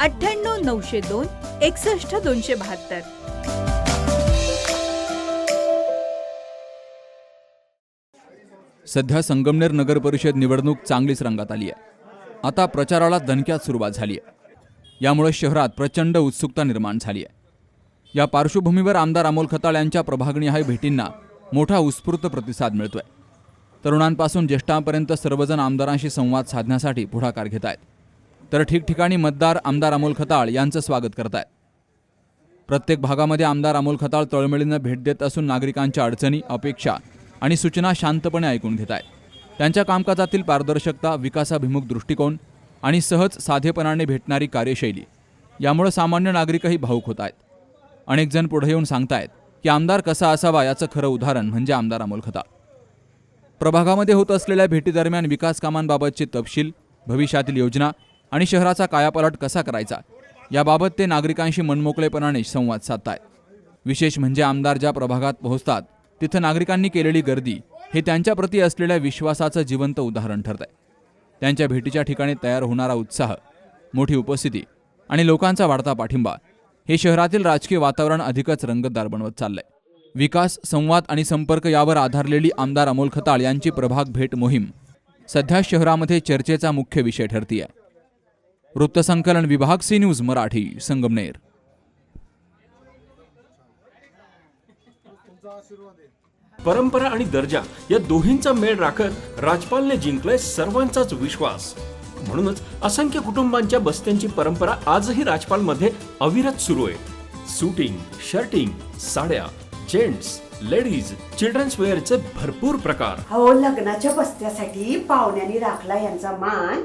अठ्ठ्याण्णव नऊशे दोन एकसष्ट दोनशे बहात्तर. सध्या संगमनेर नगर परिषद निवडणूक चांगलीच रंगात आली आहे. आता प्रचाराला दणक्यात सुरुवात झाली आहे. यामुळे शहरात प्रचंड उत्सुकता निर्माण झाली आहे. या पार्श्वभूमीवर आमदार अमोल खताळ यांच्या प्रभागणीहाय भेटींना मोठा उत्स्फूर्त प्रतिसाद मिळतोय. तरुणांपासून ज्येष्ठांपर्यंत सर्वजण आमदारांशी संवाद साधण्यासाठी पुढाकार घेत आहेत. तर ठिकठिकाणी मतदार आमदार अमोल खताळ यांचं स्वागत करत आहेत प्रत्येक भागामध्ये आमदार अमोल खताळ तळमळीनं भेट देत असून नागरिकांच्या अडचणी अपेक्षा आणि सूचना शांतपणे ऐकून घेत आहेत त्यांच्या कामकाजातील पारदर्शकता विकासाभिमुख दृष्टिकोन आणि सहज साधेपणाने भेटणारी कार्यशैली यामुळे सामान्य नागरिकही भाऊक होत आहेत अनेक जण पुढे येऊन सांगतायत की आमदार कसा असावा याचं खरं उदाहरण म्हणजे आमदार अमोल खताळ. प्रभागामध्ये होत असलेल्या भेटीदरम्यान विकास कामांबाबतचे तपशील भविष्यातील योजना आणि शहराचा कायापालट कसा करायचा? याबाबत ते नागरिकांशी मनमोकळेपणाने संवाद साधतायत. विशेष म्हणजे आमदार ज्या प्रभागात पोहोचतात तिथं नागरिकांनी केलेली गर्दी हे त्यांच्याप्रती असलेल्या विश्वासाचं जिवंत उदाहरण ठरत आहे त्यांच्या भेटीच्या ठिकाणी तयार होणारा उत्साह मोठी उपस्थिती आणि लोकांचा वाढता पाठिंबा हे शहरातील राजकीय वातावरण अधिकच रंगतदार बनवत चाललंय. विकास संवाद आणि संपर्क यावर आधारलेली आमदार अमोल खताळ यांची प्रभाग भेट मोहीम सध्या शहरामध्ये चर्चेचा मुख्य विषय ठरतीय. वृत्तसंकलन विभाग सी न्यूज मराठी संगमनेर. परंपरा आणि दर्जा या दोहींचा मेळ राखत राजपालने जिंकलाय सर्वांचाच विश्वास. म्हणूनच असंख्य कुटुंबांच्या बस्त्यांची परंपरा आजही राजपालमध्ये अविरत सुरू आहे. सुटिंग शर्टिंग साड्या जेंट्स लेडीज चिल्ड्रन्स वेअरचे भरपूर प्रकार. हो लग्नाच्या बस्त्यासाठी पाहुण्यांनी राखला यांचा मान.